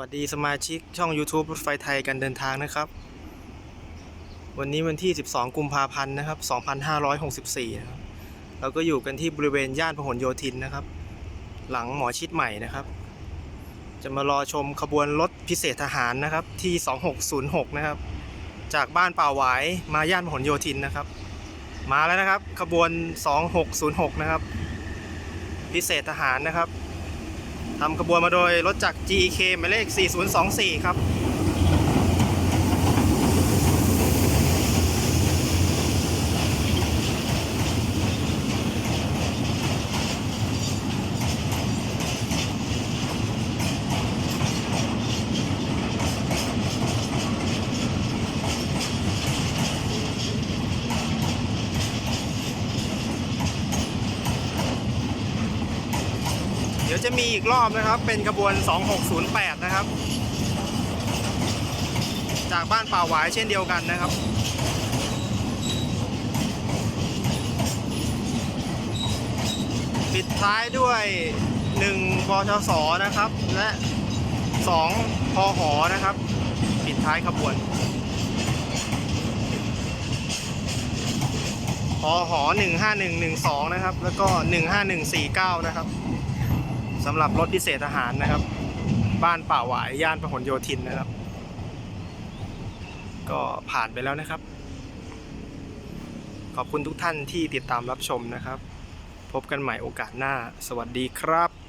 วัสดีสมาชิกช่อง YouTube รถไฟไทยการเดินทางนะครับ วันนี้วันที่ 12 กุมภาพันธ์นะครับ 2564 นะครับ เราก็อยู่กันที่บริเวณย่านพหลโยธินนะครับ หลังหมอชิดใหม่นะครับ จะมารอชมขบวนรถพิเศษทหารนะครับที่ 2606 นะครับ จากบ้านป่าหวายมาย่านพหลโยธินนะครับ มาแล้วนะครับขบวน 2606 นะครับ พิเศษทหารนะครับ ทำขบวนมาโดยรถจักร GEK หมายเลข 4024 ครับ เดี๋ยวจะมีอีกรอบนะครับ เป็นขบวน 2608 นะครับ จากบ้านป่าหวายเช่นเดียวกันนะครับปิดท้ายด้วย1ปชสนะครับ และ2พหอนะครับ ปิดท้ายขบวนพห15112 นะครับ แล้วก็ 15149 นะครับ สำหรับรถพิเศษทหารนะครับ บ้านป่าหวายย่านพหลโยธินนะครับ ก็ผ่านไปแล้วนะครับ ขอบคุณทุกท่านที่ติดตามรับชมนะครับ พบกันใหม่โอกาสหน้า สวัสดีครับ